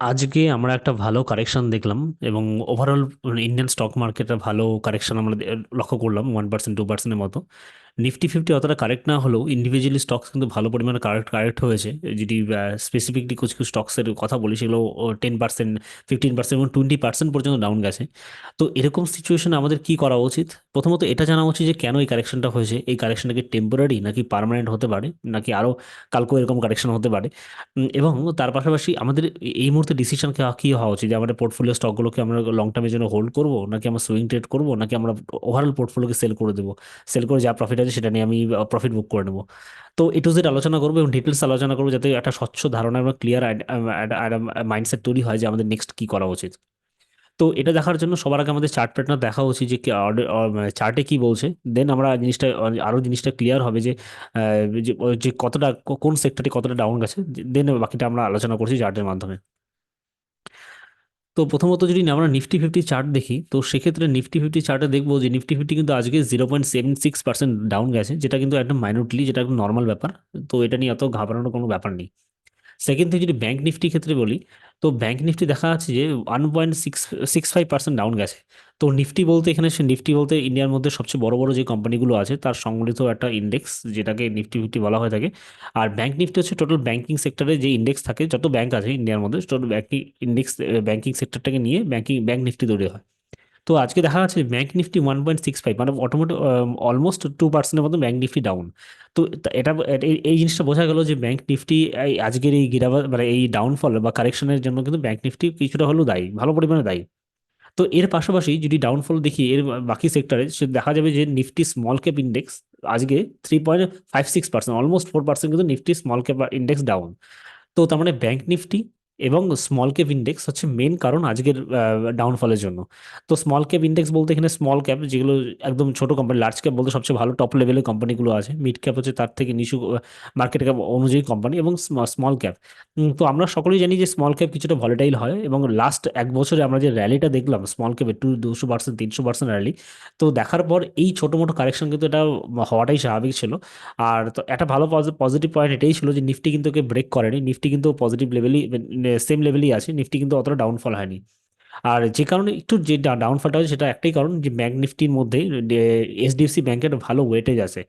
আজকে আমরা একটা ভালো কারেকশন দেখলাম এবং ওভারঅল ইন্ডিয়ান স্টক মার্কেটে ভালো কারেকশন আমরা লক্ষ্য করলাম ওয়ান পার্সেন্ট টু পার্সেন্টের মতো। নিফটি ফিফটি অতটা কারেক্ট না হলেও ইন্ডিভিজুয়ালি স্টকস কিন্তু ভালো পরিমাণে কারেক্ট কারেক্ট হয়েছে। যদি স্পেসিফিকলি কিছু কিছু স্টকসের কথা বলি, সেগুলো টেন পার্সেন্ট ফিফটিন পার্সেন্ট এবং টোয়েন্টি পার্সেন্ট পর্যন্ত ডাউন গেছে। তো এরকম সিচুয়েশনে আমাদের কি করা উচিত? প্রথমত এটা জানা উচিত যে কেন এই কারেকশনটা হয়েছে? এই কারেকশনটা কি টেম্পোরারি নাকি পার্মানেন্ট হতে পারে? নাকি আরও কালকেও এরকম কারেকশন হতে পারে? এবং তার পাশাপাশি আমাদের এই মুহূর্তে ডিসিশন কি হওয়া উচিত? যে আমাদের পোর্টফোলিও স্টকগুলোকে আমরা লং টার্মের জন্য হোল্ড করব? নাকি আমরা সুইং ট্রেড করব? নাকি আমরা ওভারঅল পোর্টফোলিওকে সেল করে দেবো? সেল করে যা প্রফিট আছে সেটা নিয়ে আমি প্রফিট বুক করে নেব। তো এ টু জেড আলোচনা করব এবং ডিটেলস আলোচনা করব যাতে একটা স্বচ্ছ ধারণা এবং ক্লিয়ার মাইন্ডসেট তৈরি হয় যে আমাদের নেক্সট কি করা উচিত। তো এটা দেখার জন্য সবার আগে আমাদের চার্ট প্যাটার্ন দেখা উচিত যে চার্টে কি বলছে। দেন আমরা জিনিসটা আরও জিনিসটা ক্লিয়ার হবে যে যে যে কতটা কোন সেক্টরে কতটা ডাউন গেছে। দেন বাকিটা আমরা আলোচনা করছি চার্টের মাধ্যমে। তো প্রথমত যদি আমরা নিফটি ফিফটি চার্ট দেখি, তো সেক্ষেত্রে নিফটি ফিফটি চার্টে দেখব যে নিফটি ফিফটি কিন্তু আজকে zero point seven six percent down গেছে, যেটা কিন্তু একদম মাইনরলি যেটা একদম নর্মাল ব্যাপার। তো এটা নিয়ে অত ঘাবড়ানোর কোনো ব্যাপার নেই। সেকেন্ড থেকে যদি ব্যাংক নিফটি ক্ষেত্রে বলি, তো ব্যাংক নিফটি দেখা যাচ্ছে যে one point six six five percent down গেছে। তো নিফটি বলতে এখানে সে নিফটি বলতে ইন্ডিয়ার মধ্যে সবচেয়ে বড় বড় যে কোম্পানিগুলো আছে, তার সংগঠিত একটা ইন্ডেক্স যেটাকে নিফটি ফিফটি বলা হয়ে থাকে। আর ব্যাংক নিফটি হচ্ছে টোটাল ব্যাংকিং সেক্টরে যে ইন্ডেক্স থাকে, যত ব্যাংক আছে ইন্ডিয়ার মধ্যে টোটাল ব্যাংকিং ইন্ডেক্স ব্যাংকিং সেক্টরটাকে নিয়ে ব্যাংকিং ব্যাংক নিফটি তৈরি হয়। তো আজকে দেখা যাচ্ছে bank Nifty one point six five মানে অটোমেটিক অলমোস্ট টু পার্সেন্টের মতো ব্যাঙ্ক নিফটি ডাউন তো এটা এই জিনিসটা বোঝা গেল যে ব্যাঙ্ক নিফটি আজকের এই গিরাবা মানে এই ডাউনফল বা কারেকশনের জন্য কিন্তু ব্যাঙ্ক নিফটি কিছুটা হলেও দায়ী, ভালো পরিমাণে দায়ী। তো এর পাশাপাশি যদি ডাউনফল দেখি, এর বাকি সেক্টরে সে দেখা যাবে যে নিফটি স্মল ক্যাপ ইন্ডেক্স আজকে three point five six percent almost four percent কিন্তু Nifty small cap index down তো তার মানে ব্যাঙ্ক নিফটি এবং স্মল ক্যাপ ইন্ডেক্স হচ্ছে মেন কারণ আজকের ডাউনফলের জন্য। তো স্মল ক্যাপ ইন্ডেক্স বলতে এখানে স্মল ক্যাপ যেগুলো একদম ছোট কোম্পানি লার্জ ক্যাপ বলতে সবচেয়ে ভালো টপ লেভেলের কোম্পানিগুলো আছে। মিড ক্যাপ হচ্ছে তার থেকে নিচু মার্কেট ক্যাপ অনুযায়ী কোম্পানি এবং স্মল ক্যাপ তো আমরা সকলেই জানি যে স্মল ক্যাপ কিছুটা ভলেটাইল হয় এবং লাস্ট এক বছরে আমরা যে র্যালিটা দেখলাম স্মল ক্যাপে টু দুশো পার্সেন্ট তিনশো পার্সেন্ট র্যালি তো দেখার পর এই ছোটো মোটো কারেকশন কিন্তু এটা হওয়াটাই স্বাভাবিক ছিল। আর তো একটা ভালো পজিটিভ পয়েন্ট এটাই ছিল যে নিফটি কিন্তু ওকে ব্রেক করেনি। নিফটি কিন্তু পজিটিভ লেভেলই সেম লেভেলই আছে নিফটি কিন্তু অতটা ডাউনফল হয়নি। আর যে কারণে একটু যে ডাউনফলটা হয়েছে সেটা একটাই কারণ যে ব্যাঙ্ক নিফটির মধ্যে এইচডিএফসি ব্যাংকের ভালো ওয়েটেজ আছে।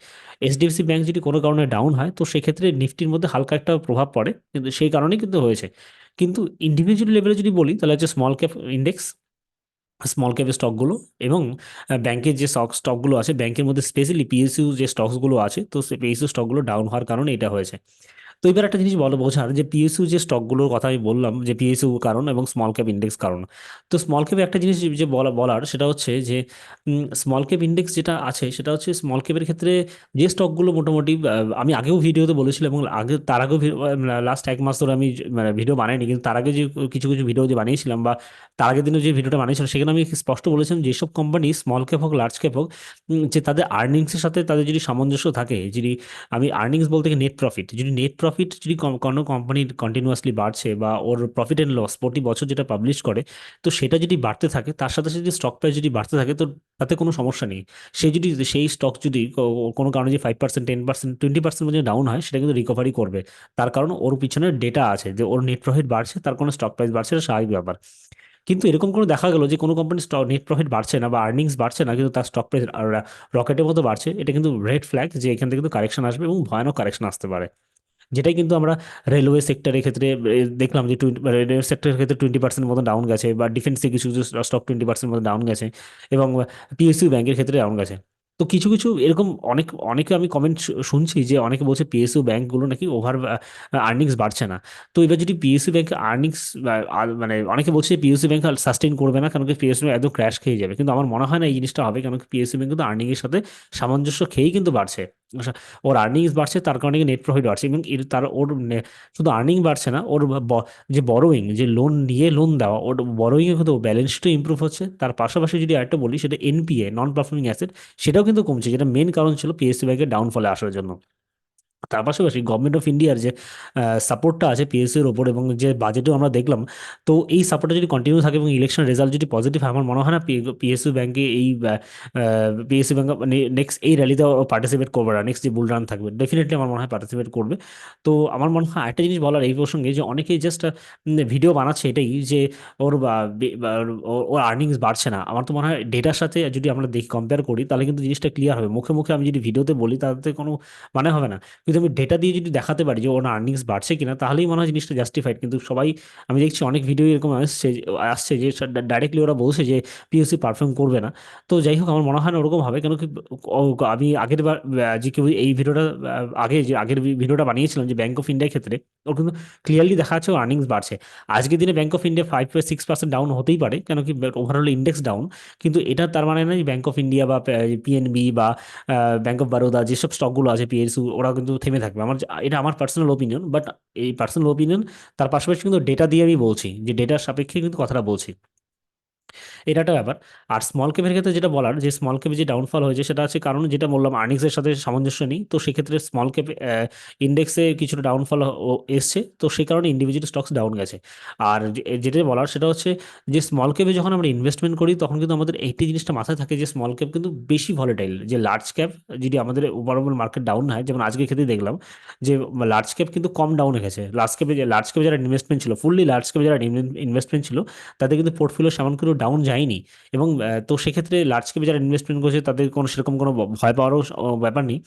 এইচডিএফসি ব্যাঙ্ক যদি কোনো কারণে ডাউন হয়, তো সেক্ষেত্রে নিফটির মধ্যে হালকা একটা প্রভাব পড়ে, কিন্তু সেই কারণেই কিন্তু হয়েছে। কিন্তু ইন্ডিভিজুয়াল লেভেলে যদি বলি, তাহলে হচ্ছে স্মল ক্যাপ ইন্ডেক্স স্মল ক্যাপের স্টকগুলো এবং ব্যাংকের যে স্টক স্টকগুলো আছে ব্যাংকের মধ্যে স্পেশালি পিএসইউ যে স্টকসগুলো আছে, তো সেই পিএসইউ স্টকগুলো ডাউন হওয়ার কারণে এটা হয়েছে। তো এবার একটা জিনিস বলো বোঝার, যে পিএসইউ যে স্টকগুলোর কথা আমি বললাম, যে পিএসইউ কারণ এবং স্মল ক্যাপ ইন্ডেক্স কারণ। তো স্মল ক্যাপে একটা জিনিস যে বলা, বলার সেটা হচ্ছে যে স্মল ক্যাপ ইন্ডেক্স যেটা আছে সেটা হচ্ছে স্মল ক্যাপের ক্ষেত্রে যে স্টকগুলো মোটামুটি আমি আগেও ভিডিওতে বলেছিলাম এবং আগে, তার আগেও লাস্ট এক মাস ধরে আমি মানে ভিডিও বানাইনি, কিন্তু তার আগে যে কিছু কিছু ভিডিও যে বানিয়েছিলাম বা তার আগের দিনে যে ভিডিওটা বানিয়েছিলাম, সেখানে আমি স্পষ্ট বলেছিলাম যেসব কোম্পানি স্মল ক্যাপ হোক লার্জ ক্যাপ হোক যে তাদের আর্নিংসের সাথে তাদের যদি সামঞ্জস্য থাকে, যদি আমি আর্নিংস বলতে নেট প্রফিট যদি নেট প্রফিট যদি কোনো কোম্পানির কন্টিনিউয়াসলি বাড়ছে বা ওর প্রফিট অ্যান্ড লস প্রতি বছর যেটা পাবলিশ করে, তো সেটা যদি বাড়তে থাকে, তার সাথে সাথে যদি স্টক প্রাইস যদি বাড়তে থাকে, তো তাতে কোনো সমস্যা নেই। সে যদি, সেই স্টক যদি কোনো কারণে যে five percent ten percent twenty percent পর্যন্ত ডাউন হয়, সেটা কিন্তু রিকভারি করবে। তার কারণ ওর পিছনে ডেটা আছে যে ওর নেট প্রফিট বাড়ছে, তার কোনো স্টক প্রাইস বাড়ছে, এটা স্বাভাবিক ব্যাপার। কিন্তু এরকম কোনো দেখা গেল যে কোনো কোম্পানির স্টক নেট প্রফিট বাড়ছে না বা আর্নিংস বাড়ছে না, কিন্তু তার স্টক প্রাইস রকেটের মতো বাড়ছে, এটা কিন্তু রেড ফ্ল্যাগ যে এখান থেকে কিন্তু কারেকশন আসবে এবং ভয়ানক কারেকশন আসতে পারে। যেটাই কিন্তু আমরা রেলওয়ে সেক্টরের ক্ষেত্রে দেখলাম যে রেলওয়ে সেক্টরের ক্ষেত্রে টোয়েন্টি পার্সেন্ট মতো ডাউন গেছে বা ডিফেন্সে কিছু কিছু স্টক টোয়েন্টি পার্সেন্ট মতো ডাউন গেছে এবং পিএসইউ ব্যাংকের ক্ষেত্রে ডাউন গেছে। তো কিছু কিছু এরকম অনেক, অনেকে আমি কমেন্ট শুনছি যে অনেকে বলছে পিএসইউ ব্যাঙ্কগুলো নাকি ওভার আর্নিংস বাড়ছে না। তো এবার যদি পিএসইউ ব্যাংক আর্নিংস মানে অনেকে বলছে পিএসইউ ব্যাংক সাস্টেইন করবে না কারণ পিএসইউ একদম ক্র্যাশ খেয়ে যাবে। কিন্তু আমার মনে হয় না এই জিনিসটা হবে কারণ পিএসইউ ব্যাঙ্ক কিন্তু আর্নিংয়ের সাথে সামঞ্জস্য খেয়েই কিন্তু বাড়ছে। ওর আর্নিংস বাড়ছে, তার কারণে নেট প্রফিট বাড়ছে? এবং তার ওর শুধু আর্নিং বাড়ছে না, ওর যে বড়োইং যে লোন নিয়ে লোন দেওয়া, ওর বড়োইংয়ে কিন্তু ব্যালেন্সটা ইম্প্রুভ হচ্ছে। তার পাশাপাশি যদি আরেকটা বলি, সেটা এনপিএ নন পারফর্মিং অ্যাসেট সেটাও কিন্তু কমছে, যেটা মেন কারণ ছিল পিএসসি ব্যাংকের ডাউনফলে আসার জন্য। তার পাশাপাশি গভর্নমেন্ট অফ ইন্ডিয়ার যে সাপোর্টটা আছে পিএসসির ওপর এবং যে বাজেটও আমরা দেখলাম, তো এই সাপোর্টটা যদি কন্টিনিউ থাকে এবং ইলেকশন রেজাল্ট যদি পজিটিভ হয়, আমার মনে হয় না পিএসসি ব্যাংকে এই পিএসসি ব্যাংক নেক্সট এই র্যালিতে পার্টিসিপেট করবে না নেক্সট যে বুল রান থাকবে ডেফিনেটলি আমার মনে হয় পার্টিসিপেট করবে। তো আমার মনে হয় একটা জিনিস বলার এই প্রসঙ্গে যে অনেকেই জাস্ট ভিডিও বানাচ্ছে এটাই যে ওর- ওর আর্নিংস বাড়ছে না। আমার তো মনে হয় ডেটার সাথে যদি আমরা দেখি কম্পেয়ার করি, তাহলে কিন্তু জিনিসটা ক্লিয়ার হবে। মুখে মুখে আমি যদি ভিডিওতে বলি, তাতে কোনো মানে হবে না। কিন্তু আমি ডেটা দিয়ে যদি দেখাতে পারি যে ওর আর্নিংস বাড়ছে কিনা, তাহলেই মনে হয় জিনিসটা জাস্টিফাইড কিন্তু সবাই, আমি দেখছি অনেক ভিডিও এরকম আসছে আসছে যে ডাইরেক্টলি ওরা বলছে যে পিএসসি পারফর্ম করবে না। তো যাই হোক, আমার মনে হয় না ওরকম হবে। কেন কি আমি আগের বার যে কেউ এই ভিডিওটা আগে যে, আগের ভিডিওটা বানিয়েছিলাম যে ব্যাংক অফ ইন্ডিয়ার ক্ষেত্রে, ওর কিন্তু ক্লিয়ারলি দেখা যাচ্ছে আর্নিংস বাড়ছে। আজকের দিনে Bank of India five six percent down হতেই পারে, কেন কি ওভারঅল ইন্ডেক্স ডাউন কিন্তু এটা তার মানে না ব্যাংক অফ ইন্ডিয়া বা পিএনবি বা ব্যাংক অফ বারোদা যেসব স্টকগুলো আছে পিএসইউ ওরা কিন্তু থেমে থাকবে। আমার এটা আমার পার্সোনাল ওপিনিয়ন বাট এই পার্সোনাল ওপিনিয়ন তার পাশাপাশি কিন্তু ডেটা দিয়ে আমি বলছি, যে ডেটার সাপেক্ষে কিন্তু কথাটা বলছি। এটা একটা ব্যাপার। আর স্মল ক্যাপের ক্ষেত্রে যেটা বলার, যে স্মল ক্যাপে যে ডাউনফল হয়েছে সেটা আছে কারণ যেটা বললাম আর্নিংসের সাথে সামঞ্জস্য নেই। তো সেক্ষেত্রে স্মল ক্যাপ ইন্ডেক্সে কিছুটা ডাউনফল এসছে। তো সেই কারণে ইন্ডিভিজুয়াল স্টকস ডাউন গেছে। আর যেটা বলার সেটা হচ্ছে যে স্মল ক্যাপে যখন আমরা ইনভেস্টমেন্ট করি, তখন কিন্তু আমাদের একটি জিনিসটা মাথায় থাকে যে স্মল ক্যাপ কিন্তু বেশি ভলেটাইল যে লার্জ ক্যাপ যদি আমাদের ওভারঅল মার্কেট ডাউন হয়, যেমন আজকে ক্ষেত্রে দেখলাম যে লার্জ ক্যাপ কিন্তু কম ডাউন গেছে। লার্জ ক্যাপে লার্জ ক্যাপে যারা ইনভেস্টমেন্ট ছিল ফুললি লার্জ ক্যাপে যারা ইনভেস্টমেন্ট ছিল, তাদের কিন্তু পোর্টফোলিও সেমন করে ডাউন যায়নি। এবং তো সেক্ষেত্রে লার্জ ক্যাপে যারা ইনভেস্টমেন্ট করছে, তাদের কোনো সেরকম কোনো ভয় পাওয়ারও ব্যাপার নেই।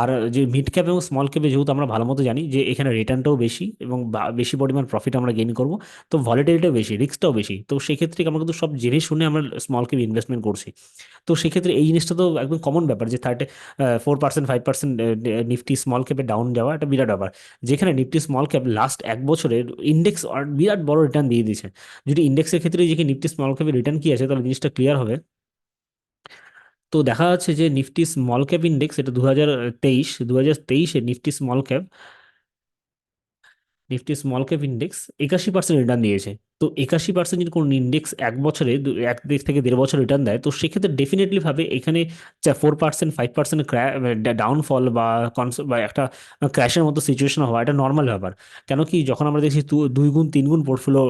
আর যে মিড ক্যাপ এবং স্মল ক্যাপে যেহেতু আমরা ভালো মতো জানি যে, এখানে রিটার্নটাও বেশি এবং বেশি পরিমাণ প্রফিট আমরা গেইন করব, তো ভলিটিলিটিও বেশি রিস্কটাও বেশি। তো সেক্ষেত্রে আমরা কিন্তু সব জেনে শুনে আমরা স্মল ক্যাপে ইনভেস্টমেন্ট করছি। তো সেক্ষেত্রে এই জিনিসটা তো একদম কমন ব্যাপার যে thirty four percent five percent Nifty small ক্যাপে down যাওয়া একটা বিরাট ব্যাপার। যেখানে নিফটি স্মল ক্যাপ লাস্ট এক বছরের ইন্ডেক্স বিরাট বড় রিটার্ন দিয়ে দিয়েছে। যদি ইন্ডেক্সের ক্ষেত্রে যে নিফটি স্মল ক্যাপের রিটার্ন কি আছে? তাহলে জিনিসটা ক্লিয়ার হবে। তো দেখা যাচ্ছে যে নিফটি স্মল ক্যাপ ইন্ডেক্স এটা দু হাজার তেইশ দু হাজার তেইশে Nifty small cap Nifty small cap index একাশি পার্সেন্ট রিটার্ন দিয়েছে। তো একাশি পার্সেন্ট যদি কোনো ইন্ডেক্স এক বছরে এক দেশ থেকে দেড় বছর রিটার্ন দেয়, তো সেক্ষেত্রে ডেফিনেটলি ভাবে এখানে four percent five percent downfall বা বা একটা ক্র্যাশের মতো সিচুয়েশন হওয়া এটা নর্মাল ব্যাপার। কেন কি যখন আমরা দেখছি দুই গুণ, তিন গুণ পোর্টফোলিও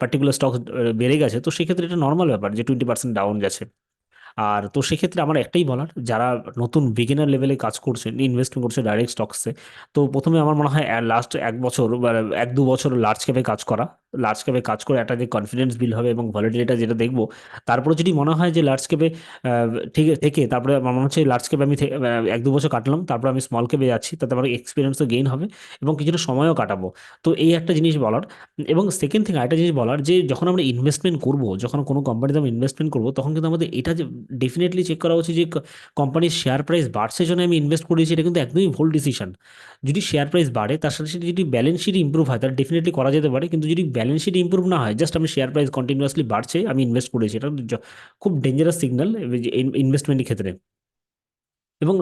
পার্টিকুলার স্টক বেড়ে গেছে, তো সেক্ষেত্রে এটা নর্মাল ব্যাপার যে টোয়েন্টি পার্সেন্ট ডাউন গেছে। আর তো সেক্ষেত্রে আমার একটাই বলার, যারা নতুন বিগিনার লেভেলে কাজ করছেন ইনভেস্টমেন্ট করছে ডাইরেক্ট স্টকসে তো প্রথমে আমার মনে হয় লাস্ট এক বছর এক দু বছর লার্জ ক্যাপে কাজ করা লার্জ ক্যাপে কাজ করে একটা যে কনফিডেন্স বিল হবে এবং ভলিটিলিটা যেটা দেখব, তারপরে যদি মনে হয় যে লার্জ ক্যাপে ঠিক, থেকে, তারপরে আমার মনে হচ্ছে লার্জ ক্যাপে আমি এক দু বছর কাটলাম, তারপরে আমি স্মল ক্যাপে যাচ্ছি, তাতে আমার এক্সপিরিয়েন্সও গেইন হবে এবং কিছুটা সময়ও কাটাবো। তো এই একটা জিনিস বলার, এবং সেকেন্ড থিং আরেকটা জিনিস বলার যে যখন আমরা ইনভেস্টমেন্ট করব, যখন কোনো কোম্পানিতে আমরা ইনভেস্টমেন্ট করব, তখন কিন্তু আমাদের এটা যে ডেফিনেটলি চেক করা উচিত যে কোম্পানির শেয়ার প্রাইস বাড়ছে জন্য আমি ইনভেস্ট করেছি, এটা কিন্তু একদমই ভুল ডিসিশন যদি শেয়ার প্রাইস বাড়ে, তার সাথে সাথে যদি ব্যালেন্স শিট ইম্প্রুভ হয়, তাহলে ডেফিনেটলি করা যেতে পারে। কিন্তু যদি ব্যালেন্স শিট ইম্প্রুভ না হয় জাস্ট আমি শেয়ার প্রাইস কন্টিনিউয়াসলি বাড়ছে, আমি ইনভেস্ট করেছি, এটা খুব ডেঞ্জারাস সিগন্যাল ইনভেস্টমেন্টের ক্ষেত্রে। এবং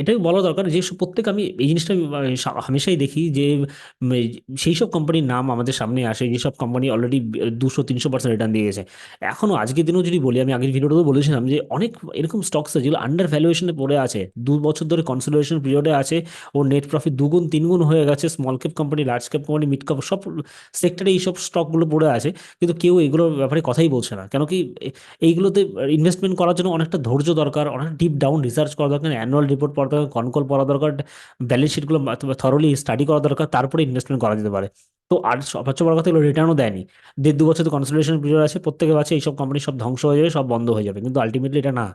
এটাই বলা দরকার যে প্রত্যেক আমি এই জিনিসটা হামেশাই দেখি যে সেই সব কোম্পানির নাম আমাদের সামনে আসে যেসব কোম্পানি অলরেডি দুশো, তিনশো পার্সেন্ট রিটার্ন দিয়ে গেছে। এখনও আজকের দিনেও যদি বলি, আমি আগের ভিডিওতেও বলেছিলাম যে অনেক এরকম স্টকস যেগুলো আন্ডার ভ্যালুয়েশনে পড়ে আছে। দু বছর ধরে কনসোলিডেশন পিরিয়ডে আছে ও নেট প্রফিট দুগুণ, তিনগুণ হয়ে গেছে small cap company large cap company mid cap সব সেক্টরে এই সব স্টকগুলো পড়ে আছে। কিন্তু কেউ এগুলোর ব্যাপারে কথাই বলছে না। কেন কি এইগুলোতে ইনভেস্টমেন্ট করার জন্য অনেকটা ধৈর্য দরকার অনেক ডিপ ডাউন রিসার্চ করা দরকার। অ্যানুয়াল রিপোর্ট পড়া দরকার কনকল পড়া দরকার ব্যালেন্স শিটগুলো থরলি স্টাডি করা দরকার, তারপরে ইনভেস্টমেন্ট করা যেতে পারে। তো আর সবচেয়ে বড় কথা এগুলো রিটার্নও দেয়নি। দেড় দু বছর তো কনসোলিডেশন পিরিয়ড আছে প্রত্যেকের আছে এইসব কোম্পানি সব ধ্বংস হয়ে যাবে, সব বন্ধ হয়ে যাবে। কিন্তু আলটিমেটলি এটা না।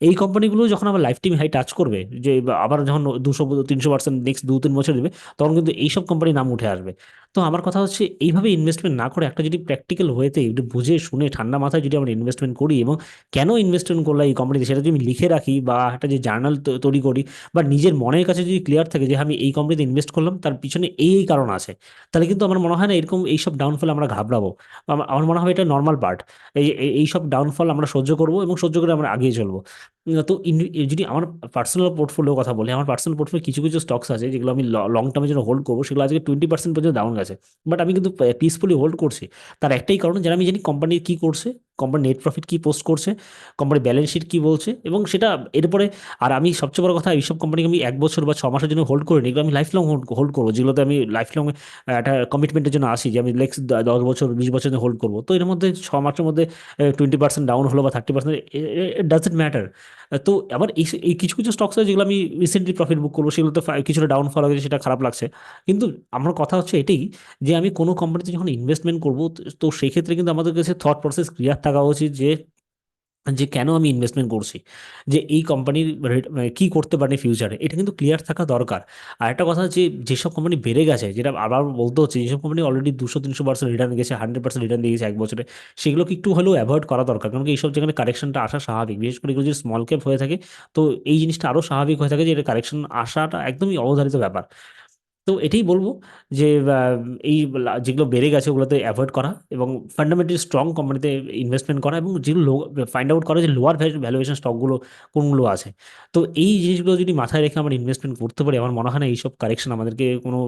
এই কোম্পানিগুলো যখন আবার লাইফ টাইম হাই টাচ করবে, যে আবার যখন দুশো তিনশো পার্সেন্ট নেক্সট দু তিন বছর দেবে, তখন কিন্তু এইসব কোম্পানি নাম উঠে আসবে। তো আমার কথা হচ্ছে এইভাবে ইনভেস্টমেন্ট না করে একটা যদি প্র্যাকটিক্যাল হয়েতে একটু বুঝে, শুনে, ঠান্ডা মাথায় যদি আমরা ইনভেস্টমেন্ট করি এবং কেন ইনভেস্টমেন্ট করলাম এই কোম্পানিতে সেটা যদি আমি লিখে রাখি বা একটা যে জার্নাল তৈরি করি বা নিজের মনের কাছে যদি ক্লিয়ার থাকে যে আমি এই কোম্পানিতে ইনভেস্ট করলাম, তার পিছনে এই কারণ আছে। তাহলে কিন্তু আমার মনে হয় না এরকম এইসব ডাউনফল আমরা ঘাবড়াবো। আমার আমার মনে হয় এটা নর্মাল পার্ট এই এই- এইসব ডাউনফল আমরা সহ্য করব এবং সহ্য করে আমরা আগিয়ে চলবো। তো যদি আমার পার্সোনাল পোর্টফোলিও কথা বলি, আমার পার্সোনাল পোর্টফোলিও কিছু কিছু স্টকস আছে যেগুলো আমি লং টার্মের জন্য হোল্ড করব, সেগুলো আজকে টোয়েন্টি পার্সেন্ট পর্যন্ত ডাউন গেছে। বাট আমি কিন্তু পিসফুলি হোল্ড করছি। তার একটাই কারণ যারা আমি জানি কোম্পানি কী করছে। কোম্পানি নেট প্রফিট কী পোস্ট করছে, কোম্পানি ব্যালেন্স শিট কী বলছে, এবং সেটা এরপরে, আর আমি সবচেয়ে বড় কথা, এইসব কোম্পানিকে আমি এক বছর বা ছ মাসের জন্য হোল্ড করিনি, এগুলো আমি লাইফ লং হোল্ড করব, যেগুলোতে আমি লাইফ লং একটা কমিটমেন্টের জন্য আসি, যে আমি নেক্সট দশ বছর, বিশ বছর হোল্ড করব। তো এর মধ্যে ছ মাসের মধ্যে টোয়েন্টি পার্সেন্ট ডাউন হলো বা থার্টি পার্সেন্ট ইট ম্যাটার তো আবার এই কিছু কিছু স্টকস আছে যেগুলো আমি রিসেন্টলি প্রফিট বুক করব সেগুলো তো কিছুটা ডাউন ফল হয়েছে, সেটা খারাপ লাগছে। কিন্তু আমার কথা হচ্ছে এটাই যে আমি কোনো কোম্পানিতে যখন ইনভেস্টমেন্ট করব, তো সেই ক্ষেত্রে কিন্তু আমাদের কাছে থট প্রসেস ক্লিয়ার থাকা উচিত যে যে কেন আমি ইনভেস্টমেন্ট করছি, যে এই কোম্পানির কি করতে পারে ফিউচারে এটা কিন্তু ক্লিয়ার থাকা দরকার। আর একটা কথা যে, যেসব কোম্পানি বেড়ে গেছে, যেটা আবার বলতে হচ্ছে, যেসব কোম্পানি অলরেডি দুশো তিনশো পার্সেন্ট রিটার্ন গেছে হান্ড্রেড পার্সেন্ট রিটার্ন দিয়ে গেছে এক বছরে, সেগুলোকে একটু হলেও অ্যাভয়েড করা দরকার। কারণ এইসব যেখানে কারেকশনটা আসা স্বাভাবিক। বিশেষ করে যদি স্মল ক্যাপ হয়ে থাকে, তো এই জিনিসটা আরও স্বাভাবিক হয়ে থাকে যে, এটা কারেকশন আসাটা একদমই অবধারিত ব্যাপার। তো এটাই বলব যে এই যেগুলো বেড়ে গেছে ওগুলোতে অ্যাভয়েড করা এবং ফান্ডামেন্টালি স্ট্রং কোম্পানিতে ইনভেস্টমেন্ট করা এবং যেগুলো ফাইন্ড আউট করা যে লোয়ার ভ্যালুয়েশন স্টকগুলো কোনগুলো আছে। তো এই জিনিসগুলো যদি মাথায় রেখে আমরা ইনভেস্টমেন্ট করতে পারি, আমার মনে হয় না এইসব কারেকশন আমাদেরকে কোনো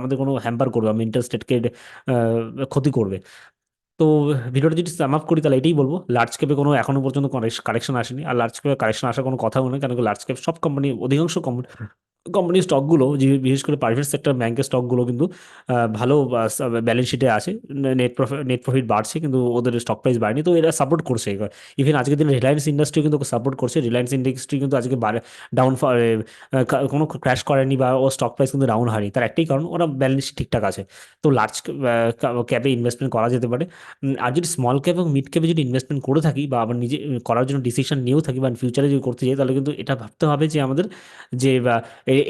আমাদের কোনো হ্যাম্পার করবে মেন্টাল স্টেটকে ক্ষতি করবে। তো ভিডিওটা যদি সাম আপ করি তাহলে এটাই বলব লার্জ ক্যাপে কোনো এখনও পর্যন্ত কারেকশন আসেনি। আর লার্জ ক্যাপে কারেকশন আসার কোনো কথাও নেই কেন লার্জ ক্যাপ সব কোম্পানি অধিকাংশ কোম্পানির স্টকগুলো যে বিশেষ করে প্রাইভেট সেক্টর ব্যাংকের স্টকগুলো কিন্তু ভালো ব্যালেন্স শিটে আছে। নেট প্রফিট নেট প্রফিট বাড়ছে কিন্তু ওদের স্টক প্রাইস বাড়েনি। তো এরা সাপোর্ট করছে ইভেন আজকের দিনে রিলায়েন্স ইন্ডাস্ট্রি কিন্তু সাপোর্ট করছে। রিলায়েন্স ইন্ডাস্ট্রি কিন্তু আজকে ডাউন কোনো ক্র্যাশ করেনি বা ও স্টক প্রাইস কিন্তু ডাউন হয়নি। তার একটাই কারণ, ওরা ব্যালেন্স শিট ঠিকঠাক আছে। তো লার্জ ক্যাপে ইনভেস্টমেন্ট করা যেতে পারে। আর যদি স্মল ক্যাপ এবং মিড ক্যাপে যদি ইনভেস্টমেন্ট করে থাকি বা আবার নিজে, করার জন্য ডিসিশন নিয়েও থাকি বা ফিউচারে যদি করতে যাই, তাহলে কিন্তু এটা ভাবতে হবে যে আমাদের যে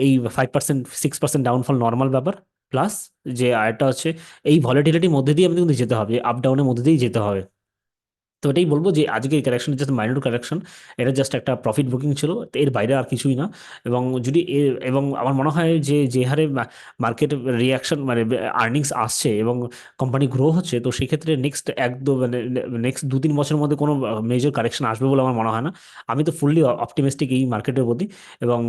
এই five percent six percent downfall normal ব্যাপার প্লাস যে আরেকটা হচ্ছে এই ভলিটিলিটির মধ্যে দিয়ে আমাদের কিন্তু যেতে হবে আপ ডাউনের মধ্যে দিয়েই যেতে হবে। তো এটাই বলব যে আজকে এই কারেকশন জাস্ট মাইনর কারেকশন এটা জাস্ট একটা প্রফিট বুকিং ছিল এর বাইরে আর কিছুই না। এবং যদি এবং আমার মনে হয় যে যে হারে মার্কেট রিয়াকশন মানে আর্নিংস আসছে এবং কোম্পানি গ্রো হচ্ছে, তো সেক্ষেত্রে নেক্সট এক দু মানে নেক্সট দু তিন বছরের মধ্যে কোনো মেজর কারেকশন আসবে বলে আমার মনে হয় না। আমি তো ফুললি অপটিমিস্টিক এই মার্কেটের প্রতি এবং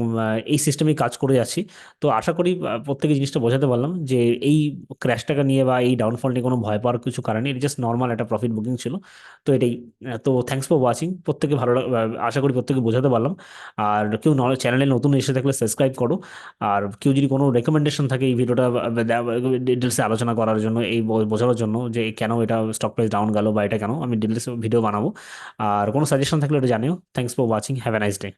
এই সিস্টেমেই কাজ করে যাচ্ছি তো আশা করি প্রত্যেকে জিনিসটা বোঝাতে পারলাম যে, এই ক্র্যাশটাকে নিয়ে বা এই ডাউনফল নিয়ে কোনো ভয় পাওয়ার কিছু কারণ এটা জাস্ট নর্মাল একটা প্রফিট বুকিং ছিল। তো এটাই। তো থ্যাংকস ফর ওয়াচিং প্রত্যেকে ভালো আশা করি প্রত্যেকে বোঝাতে পারলাম। আর কেউ চ্যানেলে নতুন এসে থাকলে সাবস্ক্রাইব করো। আর কেউ যদি কোনো রেকমেন্ডেশন থাকে এই ভিডিওটা ডিটেলসে আলোচনা করার জন্য, এই বোঝানোর জন্য যে কেন এটা স্টক প্রাইস ডাউন গেল বা এটা কেন, আমি ডিটেলসে ভিডিও বানাবো। আর কোনো সাজেশন থাকলে এটা জানিও। Thanks for watching have a nice day